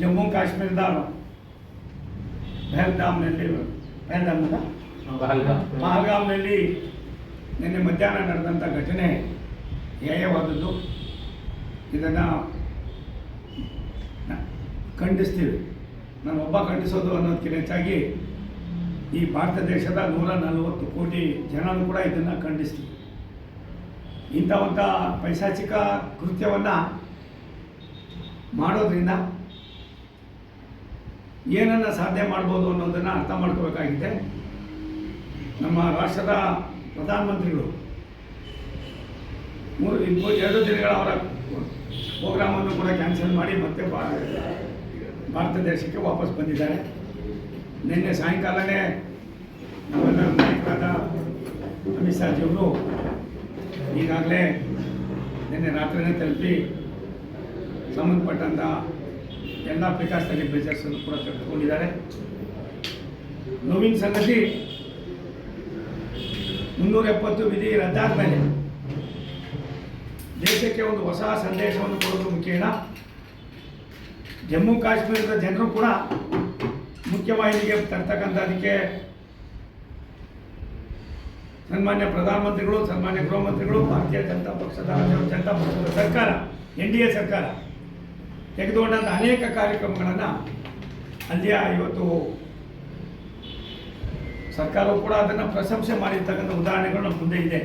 ಜಮ್ಮು ಕಾಶ್ಮೀರದ ಪಹಲ್ಗಾಮ್ನಲ್ಲಿ ಪಹಲ್ಗಾಮದ ಪಹಲ್ಗಾಮ್ನಲ್ಲಿ ನಿನ್ನೆ ಮಧ್ಯಾಹ್ನ ನಡೆದಂಥ ಘಟನೆ ಹೇಯವಾದದ್ದು ಇದನ್ನು ಖಂಡಿಸ್ತೀವಿ. ನಾನು ಒಬ್ಬ ಖಂಡಿಸೋದು ಅನ್ನೋದಕ್ಕಿಂತ ಹೆಚ್ಚಾಗಿ ಈ ಭಾರತ ದೇಶದ ನೂರ ನಲವತ್ತು ಕೋಟಿ ಜನರು ಕೂಡ ಇದನ್ನು ಖಂಡಿಸ್ತೀವಿ. ಇಂಥ ಪೈಶಾಚಿಕ ಕೃತ್ಯವನ್ನು ಮಾಡೋದ್ರಿಂದ ಏನನ್ನು ಸಾಧನೆ ಮಾಡ್ಬೋದು ಅನ್ನೋದನ್ನು ಅರ್ಥ ಮಾಡ್ಕೋಬೇಕಾಗಿದೆ. ನಮ್ಮ ರಾಷ್ಟ್ರದ ಪ್ರಧಾನಮಂತ್ರಿಗಳು ಮೂರು ಎರಡು ದಿನಗಳ ಅವರ ಪ್ರೋಗ್ರಾಮನ್ನು ಕೂಡ ಕ್ಯಾನ್ಸಲ್ ಮಾಡಿ ಮತ್ತೆ ಭಾರತ ದೇಶಕ್ಕೆ ವಾಪಸ್ ಬಂದಿದ್ದಾರೆ. ನಿನ್ನೆ ಸಾಯಂಕಾಲನೇ ನಮ್ಮೆಲ್ಲ ನಾಯಕರಾದ ಅಮಿತ್ ಶಾಜಿಯವರು ಈಗಾಗಲೇ ನಿನ್ನೆ ರಾತ್ರಿನೇ ತಲುಪಿ ಸಂಬಂಧಪಟ್ಟಂಥ ಎಲ್ಲ ಪ್ರಿಕಾಷನರಿ ಮೆಜರ್ಸನ್ನು ಕೂಡ ತೆಗೆದುಕೊಂಡಿದ್ದಾರೆ. ನೋವಿನ ಸಂಗತಿ ಮುನ್ನೂರ ಎಪ್ಪತ್ತು ವಿಧಿ ರದ್ದಾದ ಮೇಲೆ ದೇಶಕ್ಕೆ ಒಂದು ಹೊಸ ಸಂದೇಶವನ್ನು ಕೊಡೋದು ಮುಖ್ಯನ ಜಮ್ಮು ಕಾಶ್ಮೀರದ ಜನರು ಕೂಡ ಮುಖ್ಯವಾಹಿನಿಗೆ ತರ್ತಕ್ಕಂಥದಕ್ಕೆ ಸನ್ಮಾನ್ಯ ಪ್ರಧಾನಮಂತ್ರಿಗಳು, ಸನ್ಮಾನ್ಯ ಗೃಹ ಮಂತ್ರಿಗಳು ಭಾರತೀಯ ಜನತಾ ಪಕ್ಷದ ಜನತಾ ಪಕ್ಷದ ಸರ್ಕಾರ, ಎನ್ ಡಿ ಎ ಸರ್ಕಾರ ತೆಗೆದುಕೊಂಡಂಥ ಅನೇಕ ಕಾರ್ಯಕ್ರಮಗಳನ್ನು ಅಲ್ಲಿಯ ಇವತ್ತು ಸರ್ಕಾರವು ಕೂಡ ಅದನ್ನು ಪ್ರಶಂಸೆ ಮಾಡಿರ್ತಕ್ಕಂಥ ಉದಾಹರಣೆಗಳು ನಮ್ಮ ಮುಂದೆ ಇದೆ.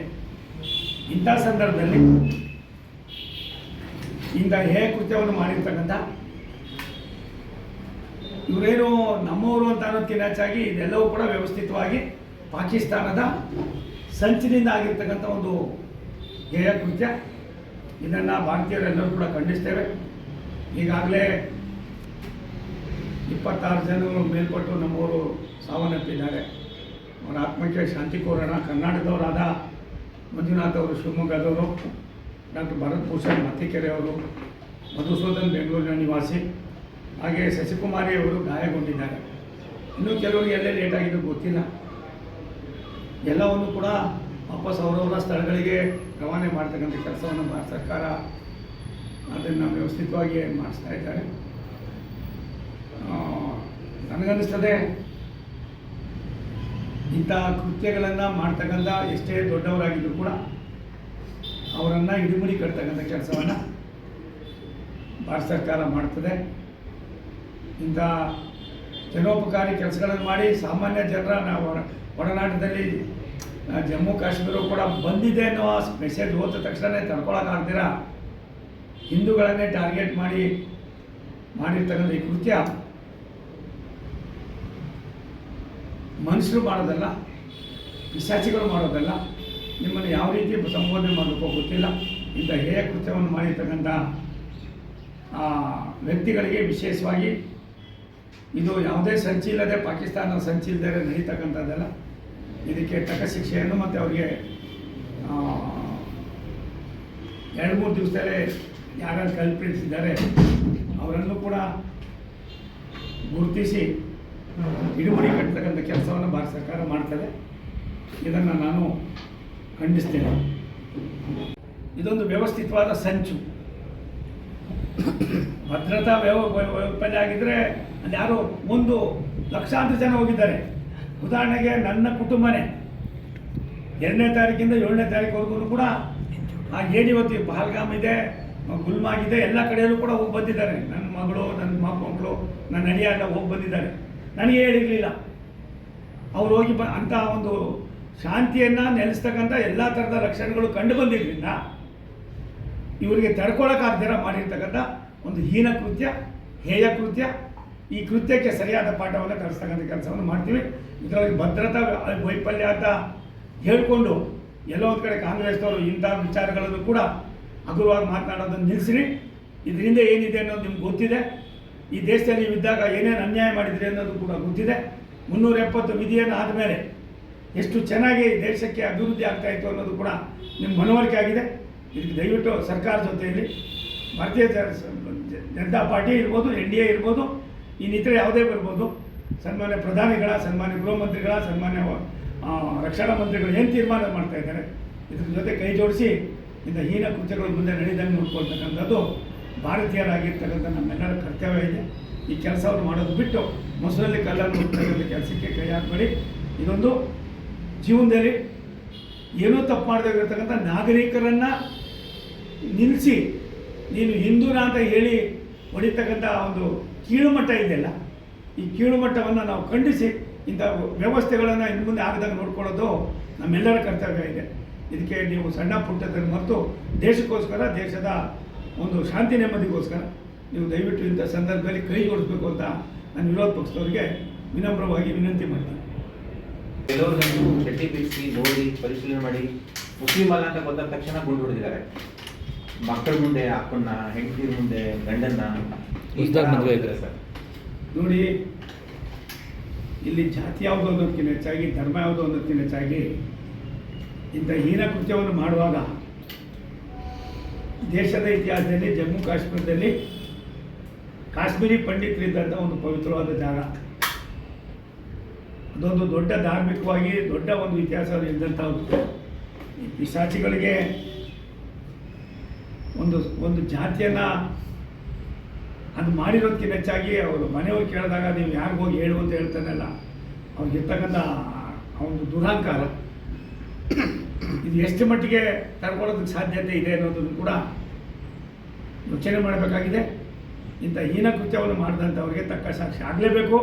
ಇಂಥ ಸಂದರ್ಭದಲ್ಲಿ ಇಂಥ ಹೇ ಕೃತ್ಯವನ್ನು ಮಾಡಿರ್ತಕ್ಕಂಥ ಇವರೇನು ನಮ್ಮವರು ಅಂತ ಅನ್ನೋದಕ್ಕಿಂತ ಹೆಚ್ಚಾಗಿ ಇದೆಲ್ಲವೂ ಕೂಡ ವ್ಯವಸ್ಥಿತವಾಗಿ ಪಾಕಿಸ್ತಾನದ ಸಂಚಿನಿಂದ ಆಗಿರ್ತಕ್ಕಂಥ ಒಂದು ಹೇಯ ಕೃತ್ಯ ಇದನ್ನು ಭಾರತೀಯರೆಲ್ಲರೂ ಕೂಡ ಖಂಡಿಸ್ತೇವೆ. ಈಗಾಗಲೇ ಇಪ್ಪತ್ತಾರು ಜನರು ಮೇಲ್ಪಟ್ಟು ನಮ್ಮವರು ಸಾವನ್ನಪ್ಪಿದ್ದಾರೆ. ಅವರ ಆತ್ಮಕ್ಕೆ ಶಾಂತಿ ಕೋರೋಣ. ಕರ್ನಾಟಕದವರಾದ ಮಂಜುನಾಥ್ ಅವರು ಶಿವಮೊಗ್ಗದವರು ಡಾಕ್ಟರ್ ಭರತ್ ಭೂಷಣ್ ಮತ್ತಿಕೆರೆಯವರು ಮಧುಸೂದನ್ ಬೆಂಗಳೂರಿನ ನಿವಾಸಿ, ಹಾಗೆ ಶಶಿಕುಮಾರಿ ಅವರು ಗಾಯಗೊಂಡಿದ್ದಾರೆ. ಇನ್ನೂ ಕೆಲವರಿಗೆ ಎಲ್ಲೇ ಲೇಟ್ ಆಗಿದ್ದು ಗೊತ್ತಿಲ್ಲ. ಎಲ್ಲವನ್ನು ಕೂಡ ವಾಪಸ್ ಅವರವರ ಸ್ಥಳಗಳಿಗೆ ರವಾನೆ ಮಾಡ್ತಕ್ಕಂಥ ಕೆಲಸವನ್ನು ಸರ್ಕಾರ ಅದನ್ನು ವ್ಯವಸ್ಥಿತವಾಗಿ ಮಾಡಿಸ್ತಾ ಇದ್ದಾರೆ. ನನಗನ್ನಿಸ್ತದೆ, ಇಂಥ ಕೃತ್ಯಗಳನ್ನು ಮಾಡ್ತಕ್ಕಂಥ ಎಷ್ಟೇ ದೊಡ್ಡವರಾಗಿದ್ದರೂ ಕೂಡ ಅವರನ್ನು ಹಿಡಿಮುಡಿ ಕಟ್ತಕ್ಕಂಥ ಕೆಲಸವನ್ನು ಭಾರತ ಸರ್ಕಾರ ಮಾಡ್ತದೆ. ಇಂಥ ಜನೋಪಕಾರಿ ಕೆಲಸಗಳನ್ನು ಮಾಡಿ ಸಾಮಾನ್ಯ ಜನರ ನಾವು ಒಡ- ಒಡನಾಟದಲ್ಲಿ ಜಮ್ಮು ಕಾಶ್ಮೀರ ಕೂಡ ಬಂದಿದೆ ಅನ್ನೋ ಮೆಸೇಜ್ ಹೋದ ತಕ್ಷಣ ತಡ್ಕೊಳಕ್ಕಾಗ್ದಿರ? ಹಿಂದೂಗಳನ್ನೇ ಟಾರ್ಗೆಟ್ ಮಾಡಿ ಮಾಡಿರ್ತಕ್ಕಂಥ ಈ ಕೃತ್ಯ ಮನುಷ್ಯರು ಮಾಡೋದಲ್ಲ ಪಿಶಾಚಿಗಳು ಮಾಡೋದಲ್ಲ ನಿಮ್ಮನ್ನು ಯಾವ ರೀತಿ ಸಂಬೋಧನೆ ಮಾಡಬೇಕೋ ಗೊತ್ತಿಲ್ಲ. ಇಂಥ ಹೇಯ ಕೃತ್ಯವನ್ನು ಮಾಡಿರ್ತಕ್ಕಂಥ ಆ, ವ್ಯಕ್ತಿಗಳಿಗೆ ವಿಶೇಷವಾಗಿ ಇದು ಯಾವುದೇ ಸಂಚಿಲ್ಲದೆ ಪಾಕಿಸ್ತಾನ ಸಂಚಿಲ್ಲದೆ ನಡೀತಕ್ಕಂಥದ್ದಲ್ಲ. ಇದಕ್ಕೆ ತಕ್ಕ ಶಿಕ್ಷೆಯನ್ನು ಮತ್ತು ಅವರಿಗೆ ಎರಡು ಮೂರು ದಿವಸದಲ್ಲೇ ಯಾರ್ಯಾರು ಕಲ್ಪಿಸಿದ್ದಾರೆ, ಅವರನ್ನು ಕೂಡ ಗುರುತಿಸಿ ಹಿಡುವಳಿ ಕಟ್ಟತಕ್ಕಂಥ ಕೆಲಸವನ್ನು ಭಾರತ ಸರ್ಕಾರ ಮಾಡ್ತದೆ. ಇದನ್ನು ನಾನು ಖಂಡಿಸ್ತೇನೆ. ಇದೊಂದು ವ್ಯವಸ್ಥಿತವಾದ ಸಂಚು. ಭದ್ರತಾ ವ್ಯವ ವ್ಯ- ವೈಫಲ್ಯ ಆಗಿದ್ದರೆ ಅಲ್ಲಿ ಯಾರು ಒಂದು ಲಕ್ಷಾಂತರ ಜನ ಹೋಗಿದ್ದಾರೆ. ಉದಾಹರಣೆಗೆ ನನ್ನ ಕುಟುಂಬನೇ. ಎರಡನೇ ತಾರೀಕಿಂದ ಏಳನೇ ತಾರೀಕುವರೆಗೂ ಕೂಡ ಆ ಏನು ಪಹಲ್ಗಾಮ್ ಇದೆ. ಗುಲ್ಮಾರ್ಗ್ ಇದೆ ಎಲ್ಲ ಕಡೆಯಲ್ಲೂ ಕೂಡ ಹೋಗಿ ಬಂದಿದ್ದಾರೆ. ನನ್ನ ಮಗಳು ನನ್ನ ಮಕ್ಕಳು ನನ್ನ ಅಳಿಯ ಎಲ್ಲ ಹೋಗಿ ಬಂದಿದ್ದಾರೆ. ನನಗೆ ಹೇಳಿರಲಿಲ್ಲ. ಅವ್ರು ಹೋಗಿ ಬ ಅಂಥ ಒಂದು ಶಾಂತಿಯನ್ನು ನೆಲೆಸ್ತಕ್ಕಂಥ ಎಲ್ಲ ಥರದ ಲಕ್ಷಣಗಳು ಕಂಡು ಬಂದಿರಲಿಲ್ಲ ಇವರಿಗೆ ತಡ್ಕೊಳಕ್ಕಾಗ್ದಿರ ಮಾಡಿರ್ತಕ್ಕಂಥ ಒಂದು ಹೀನ ಕೃತ್ಯ, ಹೇಯ ಕೃತ್ಯ, ಈ ಕೃತ್ಯಕ್ಕೆ ಸರಿಯಾದ ಪಾಠವನ್ನು ಕಲಿಸ್ತಕ್ಕಂಥ ಕೆಲಸವನ್ನು ಮಾಡ್ತೀವಿ. ಇದರಲ್ಲಿ ಭದ್ರತಾ ವೈಫಲ್ಯ ಅಂತ ಹೇಳಿಕೊಂಡು ಎಲ್ಲೋ ಒಂದು ಕಡೆ ಕಾಂಗ್ರೆಸ್ನವರು ಇಂಥ ವಿಚಾರಗಳನ್ನು ಕೂಡ ಹಗುರವಾಗಿ ಮಾತನಾಡೋದನ್ನು ನಿಲ್ಲಿಸ್ರಿ ಇದರಿಂದ ಏನಿದೆ ಅನ್ನೋದು ನಿಮ್ಗೆ ಗೊತ್ತಿದೆ. ಈ ದೇಶದಲ್ಲಿ ಇದ್ದಾಗ ಏನೇನು ಅನ್ಯಾಯ ಮಾಡಿದ್ರಿ ಅನ್ನೋದು ಕೂಡ ಗೊತ್ತಿದೆ. ಮುನ್ನೂರ ಎಪ್ಪತ್ತು ವಿಧಿಯನ್ನು ಆದಮೇಲೆ ಎಷ್ಟು ಚೆನ್ನಾಗಿ ದೇಶಕ್ಕೆ ಅಭಿವೃದ್ಧಿ ಆಗ್ತಾಯಿತ್ತು ಅನ್ನೋದು ಕೂಡ ನಿಮ್ಮ ಮನವರಿಕೆ ಆಗಿದೆ. ಇದಕ್ಕೆ ದಯವಿಟ್ಟು ಸರ್ಕಾರ ಜೊತೆಯಲ್ಲಿ ಭಾರತೀಯ ಜನತಾ ಪಾರ್ಟಿ ಇರ್ಬೋದು, ಎನ್ ಡಿ ಎ ಇರ್ಬೋದು, ಇನ್ನಿತರ ಯಾವುದೇ ಬರ್ಬೋದು ಸನ್ಮಾನ್ಯ ಪ್ರಧಾನಿಗಳ, ಸನ್ಮಾನ್ಯ ಗೃಹ ಮಂತ್ರಿಗಳ, ಸನ್ಮಾನ್ಯ ರಕ್ಷಣಾ ಮಂತ್ರಿಗಳು ಏನು ತೀರ್ಮಾನ ಮಾಡ್ತಾ ಇದ್ದಾರೆ, ಇದ್ರ ಜೊತೆ ಕೈ ಜೋಡಿಸಿ ಇಂಥ ಹೀನ ಕೃತ್ಯಗಳು ಮುಂದೆ ನಡೆದಂಗೆ ನೋಡ್ಕೊಳ್ತಕ್ಕಂಥದ್ದು ಭಾರತೀಯರಾಗಿರ್ತಕ್ಕಂಥ ನಮ್ಮೆಲ್ಲರ ಕರ್ತವ್ಯ ಇದೆ. ಈ ಕೆಲಸವನ್ನು ಮಾಡೋದು ಬಿಟ್ಟು ಮೊಸರಲ್ಲಿ ಕಲ್ಲನ್ನು ಹುಡ್ತಕ್ಕಂಥ ಕೆಲಸಕ್ಕೆ ಕೈ ಹಾಕಬೇಡಿ. ಇದೊಂದು ಜೀವನದಲ್ಲಿ ಏನೋ ತಪ್ಪು ಮಾಡದಾಗಿರ್ತಕ್ಕಂಥ ನಾಗರಿಕರನ್ನು ನಿಲ್ಲಿಸಿ ನೀನು ಹಿಂದೂನ ಅಂತ ಹೇಳಿ ಹೊಡಿತಕ್ಕಂಥ ಒಂದು ಕೀಳುಮಟ್ಟ ಇದೆಯಲ್ಲ, ಈ ಕೀಳುಮಟ್ಟವನ್ನು ನಾವು ಖಂಡಿಸಿ ಇಂಥ ವ್ಯವಸ್ಥೆಗಳನ್ನು ಇನ್ನು ಮುಂದೆ ಆಗದಾಗ ನೋಡ್ಕೊಳ್ಳೋದು ನಮ್ಮೆಲ್ಲರ ಕರ್ತವ್ಯ ಇದೆ. ಇದಕ್ಕೆ ನೀವು ಸಣ್ಣ ಪುಟ್ಟದನ್ನು ಮತ್ತು ದೇಶಕ್ಕೋಸ್ಕರ ದೇಶದ ಒಂದು ಶಾಂತಿ ನೆಮ್ಮದಿಗೋಸ್ಕರ ನೀವು ದಯವಿಟ್ಟು ಇಂಥ ಸಂದರ್ಭದಲ್ಲಿ ಕೈ ಜೋಡಿಸ್ಬೇಕು ಅಂತ ನಾನು ವಿರೋಧ ಪಕ್ಷದವರಿಗೆ ವಿನಮ್ರವಾಗಿ ವಿನಂತಿ ಮಾಡ್ತೀನಿ. ಕೆಲವರನ್ನು ಚಡ್ಡಿ ಬಿಡಿಸಿ ನೋಡಿ ಪರಿಶೀಲನೆ ಮಾಡಿ ಮುಸ್ಲಿಂ ಅಲ್ಲ ಅಂತ ಗೊತ್ತಾದ ತಕ್ಷಣ ಗುಂಡು ಹೊಡೆದಿದ್ದಾರೆ. ಮಕ್ಕಳ ಮುಂದೆ ಅಪ್ಪನ್ನ ಹೆಂಡತಿ ಮುಂದೆ ಗಂಡನ್ನ. ಸರ್. ನೋಡಿ ಇಲ್ಲಿ ಜಾತಿ ಯಾವುದು ಅನ್ನೋದಕ್ಕಿಂತ ಹೆಚ್ಚಾಗಿ ಧರ್ಮ ಯಾವುದು ಅನ್ನೋದಕ್ಕಿಂತ ಹೆಚ್ಚಾಗಿ ಇಂಥ ಹೀನ ಕೃತ್ಯವನ್ನು ಮಾಡುವಾಗ ದೇಶದ ಇತಿಹಾಸದಲ್ಲಿ ಜಮ್ಮು ಕಾಶ್ಮೀರದಲ್ಲಿ ಕಾಶ್ಮೀರಿ ಪಂಡಿತರಿದ್ದಂಥ ಒಂದು ಪವಿತ್ರವಾದ ಜಾಗ. ಅದೊಂದು ದೊಡ್ಡ ಧಾರ್ಮಿಕವಾಗಿ ದೊಡ್ಡ ಒಂದು ಇತಿಹಾಸ ಇದ್ದಂಥ ಈ ಪಿಶಾಚಿಗಳಿಗೆ ಒಂದು ಒಂದು ಜಾತಿಯನ್ನು ಅದು ಮಾಡಿರೋದಕ್ಕಿಂತ ಹೆಚ್ಚಾಗಿ ಅವರು ಮನೆಯವ್ರು ಕೇಳಿದಾಗ ನೀವು ಯಾರಿಗೆ ಹೋಗಿ ಹೇಳು ಅಂತ ಹೇಳ್ತಾನಲ್ಲ ಅವ್ರಿಗೆ ಇರ್ತಕ್ಕಂಥ ಒಂದು ದುರಹಂಕಾರ ಇದು ಎಷ್ಟು ಮಟ್ಟಿಗೆ ತಡ್ಕೊಳ್ಳೋದಕ್ಕೆ ಸಾಧ್ಯತೆ ಇದೆ ಅನ್ನೋದನ್ನು ಕೂಡ ಯೋಚನೆ ಮಾಡಬೇಕಾಗಿದೆ. ಇಂಥ ಹೀನ ಕೃತ್ಯವನ್ನು ಮಾಡಿದಂಥವ್ರಿಗೆ ತಕ್ಕ ಸಾಕ್ಷಿ ಆಗಲೇಬೇಕು.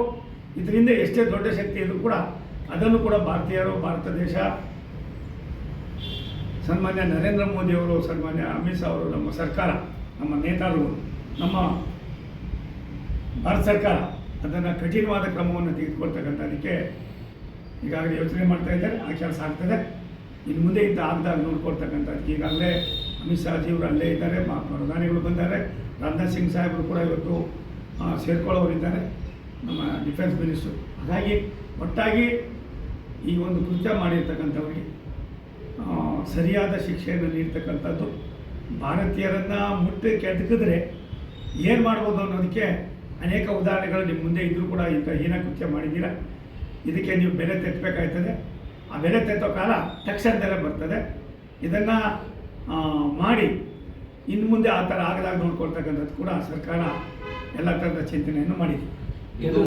ಇದರಿಂದ ಎಷ್ಟೇ ದೊಡ್ಡ ಶಕ್ತಿ ಇದ್ರೂ ಕೂಡ ಅದನ್ನು ಕೂಡ ಭಾರತೀಯರು, ಭಾರತ ದೇಶ, ಸನ್ಮಾನ್ಯ ನರೇಂದ್ರ ಮೋದಿಯವರು ಸನ್ಮಾನ್ಯ ಅಮಿತ್ ಶಾ ಅವರು, ನಮ್ಮ ಸರ್ಕಾರ, ನಮ್ಮ ನೇತಾರರು, ನಮ್ಮ ಭಾರತ ಸರ್ಕಾರ ಅದನ್ನು ಕಠಿಣವಾದ ಕ್ರಮವನ್ನು ತೆಗೆದುಕೊಳ್ತಕ್ಕಂಥದಕ್ಕೆ ಈಗಾಗಲೇ ಯೋಚನೆ ಮಾಡ್ತಾ ಇದ್ದಾರೆ ಆ ಕೆಲಸ ಆಗ್ತದೆ ಇನ್ನು ಮುಂದೆ ಇಂಥ ಆಗದಾಗ ಈಗ ಅಲ್ಲೇ ಅಮಿತ್ ಶಾಜಿಯವರು ಅಲ್ಲೇ ಇದ್ದಾರೆ ಪ್ರಧಾನಿಗಳು ಬಂದಿದ್ದಾರೆ ರಾಜನಾಥ್ ಸಿಂಗ್ ಸಾಹೇಬರು ಕೂಡ ಇವತ್ತು ಸೇರ್ಕೊಳ್ಳೋರಿದ್ದಾರೆ, ನಮ್ಮ ಡಿಫೆನ್ಸ್ ಮಿನಿಸ್ಟ್ರು. ಹಾಗಾಗಿ ಒಟ್ಟಾಗಿ ಈ ಒಂದು ಕೃತ್ಯ ಮಾಡಿರ್ತಕ್ಕಂಥವ್ರಿಗೆ ಸರಿಯಾದ ಶಿಕ್ಷೆಯನ್ನು ನೀಡ್ತಕ್ಕಂಥದ್ದು, ಭಾರತೀಯರನ್ನು ಮುಟ್ಟಿ ಕೆದಕಿದ್ರೆ ಏನು ಮಾಡ್ಬೋದು ಅನ್ನೋದಕ್ಕೆ ಅನೇಕ ಉದಾಹರಣೆಗಳು ನಿಮ್ಮ ಮುಂದೆ ಇದ್ದರೂ ಕೂಡ ಇಂಥ ಹೀನ ಕೃತ್ಯ ಮಾಡಿದ್ದೀರಾ. ಇದಕ್ಕೆ ನೀವು ಬೆಲೆ ತೆತ್ತಬೇಕಾಗ್ತದೆ ಆ ಬೆಲೆ ತೆತ್ತೋ ಕಾಲ ತಕ್ಷಣದಲ್ಲೇ ಬರ್ತದೆ. ಇದನ್ನು ಮಾಡಿ ಇನ್ನು ಮುಂದೆ ಆ ಥರ ಆಗದಾಗ ನೋಡ್ಕೊಳ್ತಕ್ಕಂಥದ್ದು ಕೂಡ ಸರ್ಕಾರ ಎಲ್ಲ ಥರದ ಚಿಂತನೆಯನ್ನು ಮಾಡಿದೆ. ಇದು